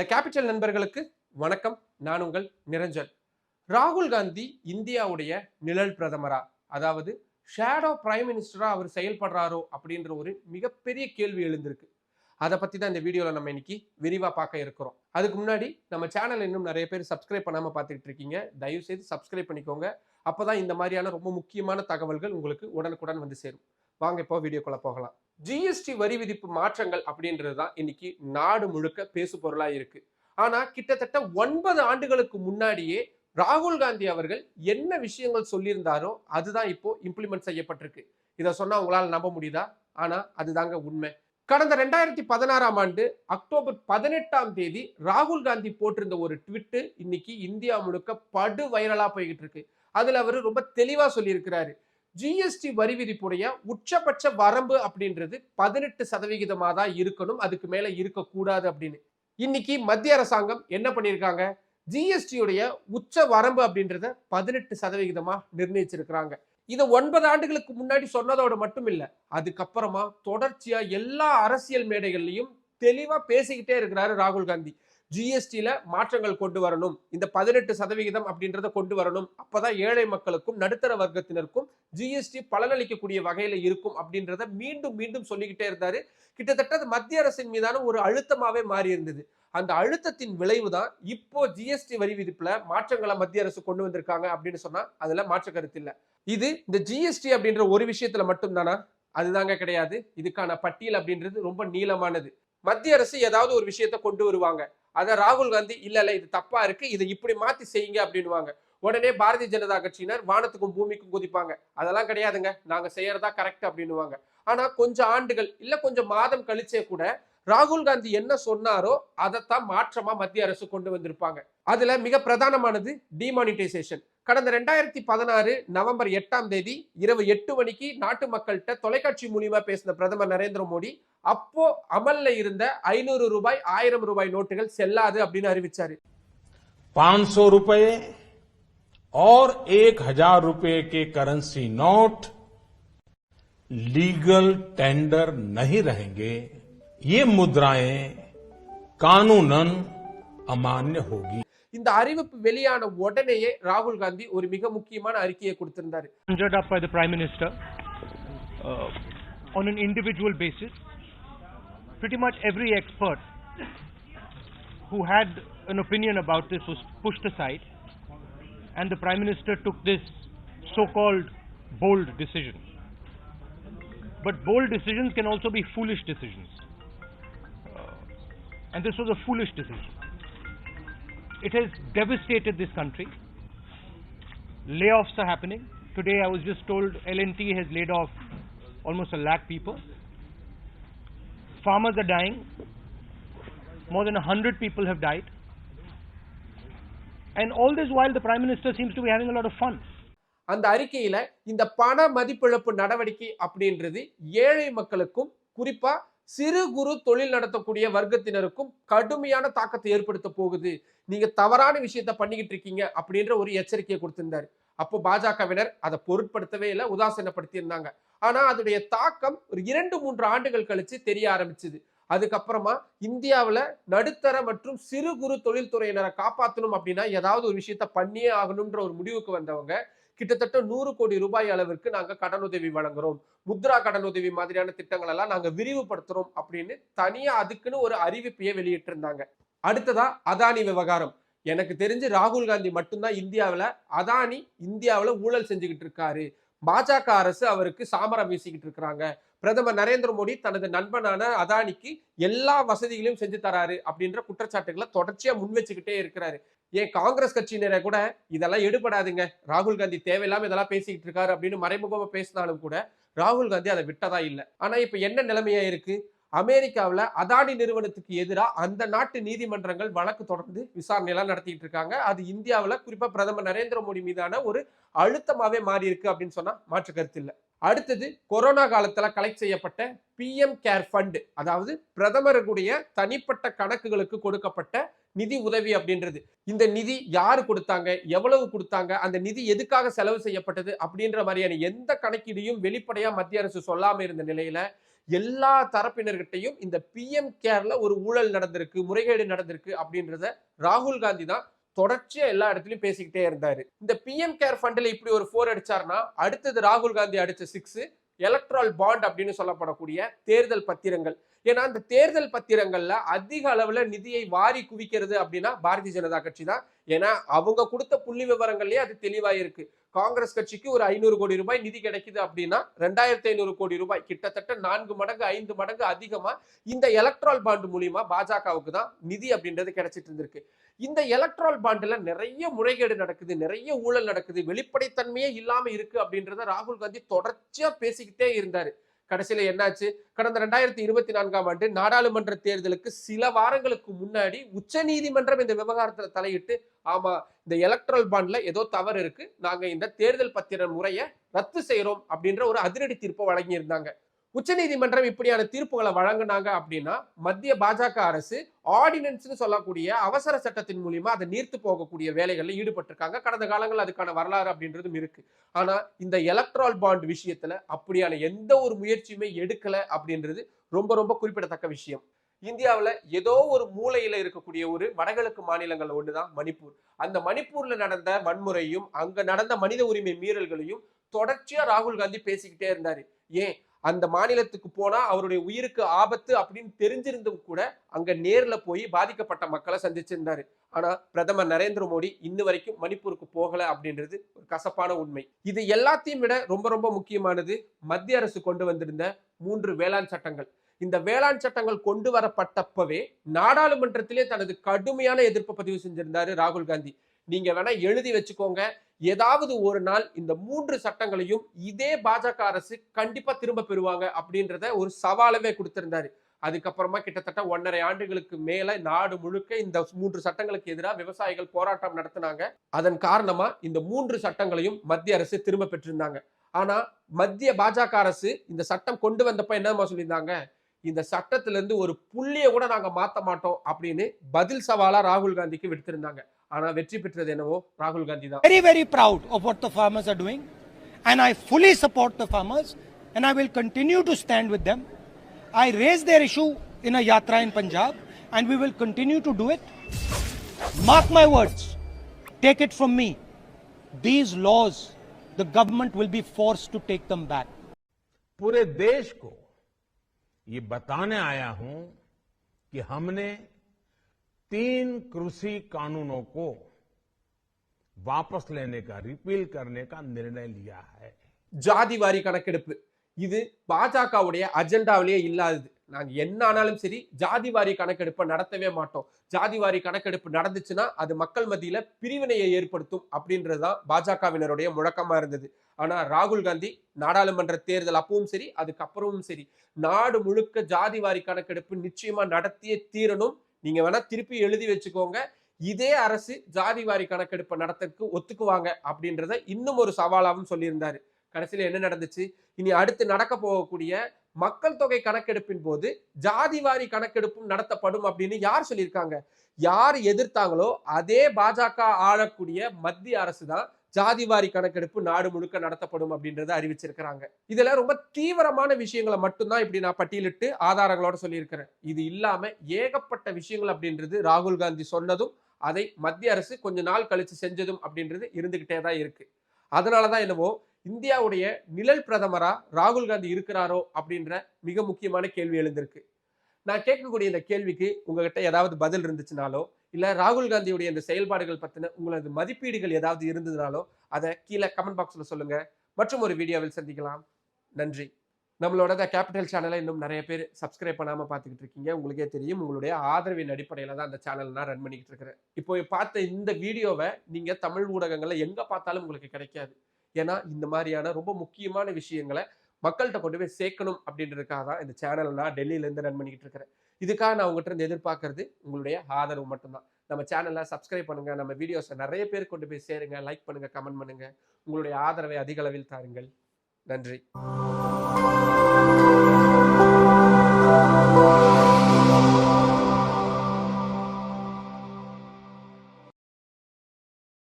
The capital நண்பர்களுக்கு வணக்கம். நான் உங்கள் நிரஞ்சன். ராகுல் காந்தி இந்தியாவுடைய நிழல் பிரதமரா? அதாவது ஷேடோ பிரைம் மினிஸ்டரா அவர் செயல்படுறாரோ அப்படின்ற ஒரு மிகப்பெரிய கேள்வி எழுந்திருக்கு. அதை பத்தி தான் இந்த வீடியோல நம்ம இன்னைக்கு விரிவா பார்க்க இருக்கிறோம். அதுக்கு முன்னாடி நம்ம சேனல் இன்னும் நிறைய பேர் சப்ஸ்கிரைப் பண்ணாம பார்த்துக்கிட்டு இருக்கீங்க. தயவு செய்து சப்ஸ்கிரைப் பண்ணிக்கோங்க. அப்பதான் இந்த மாதிரியான ரொம்ப முக்கியமான தகவல்கள் உங்களுக்கு உடனுக்குடன் வந்து சேரும். வாங்க இப்போ வீடியோக்குள்ள போகலாம். ஜிஎஸ்டி வரி விதிப்பு மாற்றங்கள் அப்படின்றது தான் இன்னைக்கு நாடு முழுக்க பேசு பொருளாக இருக்கு. ஆனால் கிட்டத்தட்ட ஒன்பது ஆண்டுகளுக்கு முன்னாடியே ராகுல் காந்தி அவர்கள் என்ன விஷயங்கள் சொல்லியிருந்தாரோ அதுதான் இப்போ இம்ப்ளிமெண்ட் செய்யப்பட்டிருக்கு. இதை சொன்னால் உங்களால் நம்ப முடியுதா? ஆனால் அதுதாங்க உண்மை. கடந்த ரெண்டாயிரத்தி பதினாறாம் ஆண்டு அக்டோபர் பதினெட்டாம் தேதி ராகுல் காந்தி போட்டிருந்த ஒரு ட்விட்டு இன்னைக்கு இந்தியா முழுக்க படு வைரலாக போய்கிட்டு இருக்கு. அதில் அவர் ரொம்ப தெளிவாக சொல்லியிருக்கிறாரு. ஜிஎஸ்டி வரி விதிப்புடைய உச்சபட்ச வரம்பு அப்படின்றது பதினெட்டு சதவிகிதமாக தான் இருக்கணும். அதுக்கு மேலே இருக்கக்கூடாது அப்படின்னு. இன்னைக்கு மத்திய அரசாங்கம் என்ன பண்ணியிருக்காங்க? ஜிஎஸ்டியுடைய உச்ச வரம்பு அப்படின்றத பதினெட்டு சதவிகிதமாக நிர்ணயிச்சிருக்கிறாங்க. இதை ஒன்பது ஆண்டுகளுக்கு முன்னாடி சொன்னதோட மட்டும் இல்லை அதுக்கப்புறமா தொடர்ச்சியாக எல்லா அரசியல் மேடைகள்லையும் தெளிவாக பேசிக்கிட்டே இருக்கிறாரு ராகுல் காந்தி. ஜிஎஸ்டியில் மாற்றங்கள் கொண்டு வரணும். இந்த பதினெட்டு சதவிகிதம் அப்படின்றத கொண்டு வரணும். அப்போதான் ஏழை மக்களுக்கும் நடுத்தர வர்க்கத்தினருக்கும் ஜிஎஸ்டி பலனளிக்கக்கூடிய வகையில் இருக்கும் அப்படின்றத மீண்டும் மீண்டும் சொல்லிக்கிட்டே இருந்தார். கிட்டத்தட்ட அது மத்திய அரசின் மீதான ஒரு அழுத்தமாகவே மாறி இருந்தது. அந்த அழுத்தத்தின் விளைவு தான் இப்போ ஜிஎஸ்டி வரி விதிப்பில் மாற்றங்களை மத்திய அரசு கொண்டு வந்திருக்காங்க அப்படின்னு சொன்னால் அதில் மாற்ற கருத்து இல்லை. இது இந்த ஜிஎஸ்டி அப்படின்ற ஒரு விஷயத்தில் மட்டும்தானா? அதுதாங்க கிடையாது. இதுக்கான பட்டியல் அப்படின்றது ரொம்ப நீளமானது. மத்திய அரசு ஏதாவது ஒரு விஷயத்த கொண்டு வருவாங்க. அதை ராகுல் காந்தி இல்லை இல்லை இது தப்பா இருக்கு இதை இப்படி மாத்தி செய்யுங்க அப்படின்னுவாங்க. உடனே பாரதிய ஜனதா கட்சியினர் வானத்துக்கும் பூமிக்கும் குதிப்பாங்க. அதெல்லாம் கிடையாதுங்க. நாங்க செய்யறதா கரெக்ட் அப்படின்னுவாங்க. ஆனா கொஞ்சம் ஆண்டுகள் இல்ல கொஞ்சம் மாதம் கழிச்சே கூட ராகுல் காந்தி என்ன சொன்னாரோ அதைத்தான் மாற்றமா மத்திய அரசு கொண்டு வந்திருப்பாங்க. அதுல மிக பிரதானமானது டிமானிட்டைசேஷன் கடந்த ரெண்டாயிரத்தி பதினாறு நவம்பர் எட்டாம் தேதி இரவு எட்டு மணிக்கு நாட்டு மக்கள்கிட்ட தொலைக்காட்சி மூலியமா பேசின பிரதமர் நரேந்திர மோடி அப்போ அமல்ல இருந்த ஐநூறு ரூபாய் ஆயிரம் ரூபாய் நோட்டுகள் செல்லாது அப்படின்னு அறிவிச்சாரு पांच सौ रूपये और एक हजार रूपये के करेंसी नोट लीगल टेंडर नहीं रहेंगे ये मुद्राएं कानूनन अमान्य होगी இந்த அறிவிப்பு வெளியான உடனேயே ராகுல் காந்தி ஒரு மிக முக்கியமான அறிக்கையை கொடுத்திருந்தாரு conjured up by the Prime Minister uh, on an individual basis. Pretty much every expert who had an opinion about this was pushed aside, and the Prime Minister took this so called bold decision. But bold decisions can also be foolish decisions. Uh, and this was a foolish decision. It has devastated this country. Layoffs are happening. Today I was just told LNT has laid off almost a lakh people. Farmers are dying. More than a hundred people have died. And all this while the Prime Minister seems to be having a lot of fun. அந்த அறிக்கையில இந்த பண மதிப்பிழப்பு நடவடிக்கை அப்படின்றது ஏழை மக்களுக்கும் குறிப்பா சிறு குறு தொழில் நடத்தக்கூடிய வர்க்கத்தினருக்கும் கடுமையான தாக்கத்தை ஏற்படுத்த போகுது. நீங்க தவறான விஷயத்த பண்ணிக்கிட்டு இருக்கீங்க அப்படின்ற ஒரு எச்சரிக்கையை கொடுத்திருந்தாரு. அப்போ பாஜகவினர் அதை பொருட்படுத்தவே இல்லை உதாசீனப்படுத்தியிருந்தாங்க. ஆனா அதோடைய தாக்கம் ஒரு இரண்டு மூன்று ஆண்டுகள் கழிச்சு தெரிய ஆரம்பிச்சது. அதுக்கப்புறமா இந்தியாவில் நடுத்தர மற்றும் சிறு குறு தொழில்துறையினரை காப்பாற்றணும் அப்படின்னா ஏதாவது ஒரு விஷயத்த பண்ணியே ஆகணும்ன்ற ஒரு முடிவுக்கு வந்தவங்க கிட்டத்தட்ட நூறு கோடி ரூபாய் அளவிற்கு நாங்க கடனுதவி வழங்குறோம். முத்ரா கடனுதவி மாதிரியான திட்டங்கள் எல்லாம் நாங்க விரிவுபடுத்துறோம் அப்படின்னு தனியா அதுக்குன்னு ஒரு அறிவிப்பையே வெளியிட்டிருந்தாங்க. அடுத்ததா அதானி விவகாரம். எனக்கு தெரிஞ்சு ராகுல் காந்தி மட்டும்தான் இந்தியாவில் அதானி இந்தியாவில் ஊழல் செஞ்சுக்கிட்டு இருக்காரு. பாஜக அரசு அவருக்கு சாமரம் வீசிக்கிட்டு இருக்கிறாங்க. பிரதமர் நரேந்திர மோடி தனது நண்பனான அதானிக்கு எல்லா வசதிகளையும் செஞ்சு தராரு அப்படின்ற குற்றச்சாட்டுகளை தொடர்ச்சியா முன் வச்சுக்கிட்டே இருக்கிறாரு. ஏன் காங்கிரஸ் கட்சியினரை கூட இதெல்லாம் எடுபடாதுங்க. ராகுல் காந்தி தேவையில்லாம இதெல்லாம் பேசிக்கிட்டு இருக்காரு அப்படின்னு மறைமுகமா பேசினாலும் கூட ராகுல் காந்தி அதை விட்டதா இல்லை. ஆனா இப்ப என்ன நிலைமையா இருக்கு? அமெரிக்காவில் அதானி நிறுவனத்துக்கு எதிராக அந்த நாட்டு நீதிமன்றங்கள் வழக்கு தொடர்ந்து விசாரணையெல்லாம் நடத்திட்டு இருக்காங்க. அது இந்தியாவில் குறிப்பாக பிரதமர் நரேந்திர மோடி மீதான ஒரு அழுத்தமாகவே மாறி இருக்கு அப்படின்னு சொன்னால் மாற்று கருத்து இல்லை. அடுத்தது கொரோனா காலத்தில் கலெக்ட் செய்யப்பட்ட பிஎம் கேர் ஃபண்ட் அதாவது பிரதமருடைய தனிப்பட்ட கணக்குகளுக்கு கொடுக்கப்பட்ட நிதி உதவி அப்படின்றது. இந்த நிதி யாரு கொடுத்தாங்க? எவ்வளவு கொடுத்தாங்க? அந்த நிதி எதுக்காக செலவு செய்யப்பட்டது? அப்படின்ற மாதிரியான எந்த கணக்கீடையும் வெளிப்படையா மத்திய அரசு சொல்லாம இருந்த நிலையில எல்லா தரப்பினர்கிட்டையும் இந்த பிஎம் கேர்ல ஒரு ஊழல் நடந்திருக்கு முறைகேடு நடந்திருக்கு அப்படின்றத ராகுல் காந்தி தான் தொடர்ச்சியா எல்லா இடத்துலயும் பேசிக்கிட்டே இருந்தாரு. இந்த பிஎம் கேர் ஃபண்ட்ல இப்படி ஒரு ஃபோர் அடிச்சாருன்னா அடுத்தது ராகுல் காந்தி அடிச்ச சிக்ஸ் எலக்ட்ரால் பாண்ட் அப்படின்னு சொல்லப்படக்கூடிய தேர்தல் பத்திரங்கள். ஏன்னா இந்த தேர்தல் பத்திரங்கள்ல அதிக அளவுல நிதியை வாரி குவிக்கிறது அப்படின்னா பாரதிய ஜனதா கட்சி தான். ஏன்னா அவங்க கொடுத்த புள்ளி விவரங்கள்லயே அது தெளிவா இருக்கு காங்கிரஸ் கட்சிக்கு ஒரு ஐநூறு கோடி ரூபாய் நிதி கிடைக்குது அப்படின்னா ரெண்டாயிரத்தி ஐநூறு கோடி ரூபாய் கிட்டத்தட்ட நான்கு மடங்கு ஐந்து மடங்கு அதிகமா இந்த எலக்ட்ரால் பாண்டு மூலியமா பாஜகவுக்கு தான் நிதி அப்படின்றது கிடைச்சிட்டு இருந்திருக்கு. இந்த எலக்ட்ரால் பாண்டுல நிறைய முறைகேடு நடக்குது நிறைய ஊழல் நடக்குது வெளிப்படைத்தன்மையே இல்லாம இருக்கு அப்படின்றத ராகுல் காந்தி தொடர்ச்சியா பேசிக்கிட்டே இருந்தாரு. கடைசியில் என்னாச்சு? கடந்த ரெண்டாயிரத்தி இருபத்தி நான்காம் ஆண்டு நாடாளுமன்ற தேர்தலுக்கு சில வாரங்களுக்கு முன்னாடி உச்ச நீதிமன்றம் இந்த விவகாரத்தில் தலையிட்டு ஆமா இந்த எலக்ட்ரல் பாண்ட்ல ஏதோ தவறு இருக்கு. நாங்க இந்த தேர்தல் பத்திர முறையை ரத்து செய்யறோம் அப்படின்ற ஒரு அதிரடி தீர்ப்பை வழங்கியிருந்தாங்க. உச்சநீதிமன்றம் இப்படியான தீர்ப்புகளை வழங்கினாங்க அப்படின்னா மத்திய பாஜக அரசு ஆர்டினன்ஸ்னு சொல்லக்கூடிய அவசர சட்டத்தின் மூலியமா அதை நீர்த்து போகக்கூடிய வேலைகளில் ஈடுபட்டிருக்காங்க. கடந்த காலங்கள் அதுக்கான வரலாறு அப்படின்றதும் இருக்கு. ஆனா இந்த எலக்ட்ரால் பாண்ட் விஷயத்துல அப்படியான எந்த ஒரு முயற்சியுமே எடுக்கல அப்படின்றது ரொம்ப ரொம்ப குறிப்பிடத்தக்க விஷயம். இந்தியாவில் ஏதோ ஒரு மூலையில் இருக்கக்கூடிய ஒரு வடகிழக்கு மாநிலங்கள் தான் மணிப்பூர். அந்த மணிப்பூரில் நடந்த வன்முறையும் அங்கே நடந்த மனித உரிமை மீறல்களையும் தொடர்ச்சியாக ராகுல் காந்தி பேசிக்கிட்டே இருந்தார். ஏன்? அந்த மாநிலத்துக்கு போனா அவருடைய உயிருக்கு ஆபத்து அப்படின்னு தெரிஞ்சிருந்தும் கூட அங்க நேர்ல போய் பாதிக்கப்பட்ட மக்களை சந்திச்சிருந்தாரு. ஆனா பிரதமர் நரேந்திர மோடி இன்ன வரைக்கும் மணிப்பூருக்கு போகல அப்படின்றது ஒரு கசப்பான உண்மை. இது எல்லாத்தையும் விட ரொம்ப ரொம்ப முக்கியமானது மத்திய அரசு கொண்டு வந்திருந்த மூன்று வேளாண் சட்டங்கள். இந்த வேளாண் சட்டங்கள் கொண்டு வரப்பட்டப்பவே நாடாளுமன்றத்திலே தனது கடுமையான எதிர்ப்பு பதிவு செஞ்சிருந்தாரு ராகுல் காந்தி. நீங்க வேணா எழுதி வச்சுக்கோங்க. ஏதாவது ஒரு நாள் இந்த மூன்று சட்டங்களையும் இதே பாஜக அரசு கண்டிப்பா திரும்ப பெறுவாங்க அப்படின்றத ஒரு சவாலவே கொடுத்திருந்தாரு. அதுக்கப்புறமா கிட்டத்தட்ட ஒன்றரை ஆண்டுகளுக்கு மேல நாடு முழுக்க இந்த மூன்று சட்டங்களுக்கு எதிராக விவசாயிகள் போராட்டம் நடத்தினாங்க. அதன் காரணமா இந்த மூன்று சட்டங்களையும் மத்திய அரசு திரும்ப பெற்றிருந்தாங்க. ஆனா மத்திய பாஜக அரசு இந்த சட்டம் கொண்டு வந்தப்ப என்னமா சொல்லியிருந்தாங்க? இந்த சட்டத்திலிருந்து ஒரு புள்ளிய கூட நாங்க மாத்த மாட்டோம் அப்படின்னு பதில் சவாலா ராகுல் காந்திக்கு விடுத்திருந்தாங்க. ஆனா வெற்றி பெற்றது என்னவோ ராகுல் காந்தி தான் very, very proud of what the farmers are doing. And I fully support the farmers and I will continue to stand with them. I raised their issue in a yatra in Punjab and we will continue to do it. Mark my words, take it from me. These laws, the government will be forced to take them back. पूरे देश को ये बताने आया हूं कि हमने तीन कृषि कानूनों को वापस लेने का रिपील करने का निर्णय लिया है ஜாதி வாரி கணக்கெடுப்பு இது பாஜகவுடைய அஜெண்டாவிலேயே இல்லாதது நாங்க என்ன ஆனாலும் சரி ஜாதி வாரி கணக்கெடுப்பை நடத்தவே மாட்டோம் ஜாதி வாரி கணக்கெடுப்பு நடந்துச்சுன்னா அது மக்கள் மத்தியில பிரிவினையை ஏற்படுத்தும் அப்படின்றதுதான் பாஜகவினருடைய முழக்கமா இருந்தது ஆனா ராகுல் காந்தி நாடாளுமன்ற தேர்தல் அப்பவும் சரி அதுக்கப்புறமும் சரி நாடு முழுக்க ஜாதி வாரி கணக்கெடுப்பு நிச்சயமா நடத்தியே தீரணும் நீங்க வேணா திருப்பி எழுதி வச்சுக்கோங்க. இதே அரசு ஜாதி வாரி கணக்கெடுப்பை நடத்துறதுக்கு ஒத்துக்குவாங்க அப்படின்றத இன்னும் ஒரு சவாலாகவும் சொல்லியிருந்தாரு. கடைசியில் என்ன நடந்துச்சு? இனி அடுத்து நடக்க போகக்கூடிய மக்கள் தொகை கணக்கெடுப்பின் போது ஜாதி வாரி கணக்கெடுப்பும் நடத்தப்படும் அப்படின்னு யார் சொல்லியிருக்காங்க? யார் எதிர்த்தாங்களோ அதே பாஜக ஆளக்கூடிய மத்திய அரசு தான் ஜாதி வாரி கணக்கெடுப்பு நாடு முழுக்க நடத்தப்படும் அப்படின்றத அறிவிச்சிருக்கிறாங்க. இதுல ரொம்ப தீவிரமான விஷயங்களை மட்டும்தான் இப்படி நான் பட்டியலிட்டு ஆதாரங்களோட சொல்லியிருக்கிறேன். இது இல்லாம ஏகப்பட்ட விஷயங்கள் அப்படின்றது ராகுல் காந்தி சொன்னதும் அதை மத்திய அரசு கொஞ்ச நாள் கழிச்சு செஞ்சதும் அப்படின்றது இருந்துகிட்டே தான் இருக்கு. அதனாலதான் என்னவோ இந்தியாவுடைய நிழல் பிரதமரா ராகுல் காந்தி இருக்கிறாரோ அப்படின்ற மிக முக்கியமான கேள்வி எழுந்திருக்கு. நான் கேட்கக்கூடிய இந்த கேள்விக்கு உங்ககிட்ட ஏதாவது பதில் இருந்துச்சுனாலோ இல்லை ராகுல் காந்தியுடைய இந்த செயல்பாடுகள் பற்றின உங்களது மதிப்பீடுகள் ஏதாவது இருந்ததுனாலோ அதை கீழே கமெண்ட் பாக்ஸில் சொல்லுங்கள் மற்றும் ஒரு வீடியோவில் சந்திக்கலாம். நன்றி. நம்மளோட த கேபிட்டல் சேனலை இன்னும் நிறைய பேர் சப்ஸ்கிரைப் பண்ணாமல் பார்த்துக்கிட்டு இருக்கீங்க. உங்களுக்கே தெரியும் உங்களுடைய ஆதரவின் அடிப்படையில் தான் அந்த சேனல் நான் ரன் பண்ணிக்கிட்டு இருக்கிறேன். இப்போ பார்த்த இந்த வீடியோவை நீங்கள் தமிழ் ஊடகங்களில் எங்கே பார்த்தாலும் உங்களுக்கு கிடைக்காது. ஏன்னா இந்த மாதிரியான ரொம்ப முக்கியமான விஷயங்களை மக்கள்கிட்ட கொண்டு போய் சேர்க்கணும் அப்படின்றதுக்காக தான் இந்த சேனல் நான் டெல்லியிலேருந்து ரன் பண்ணிக்கிட்டு இருக்கிறேன். இதுக்காக நான் உங்கள்கிட்ட இருந்து எதிர்பார்க்கறது உங்களுடைய ஆதரவு மட்டும்தான். நம்ம சேனலை சப்ஸ்கிரைப் பண்ணுங்கள் நம்ம வீடியோஸை நிறைய பேர் கொண்டு போய் சேருங்க. லைக் பண்ணுங்கள் கமெண்ட் பண்ணுங்கள் உங்களுடைய ஆதரவை அதிக அளவில் தாருங்கள். நன்றி.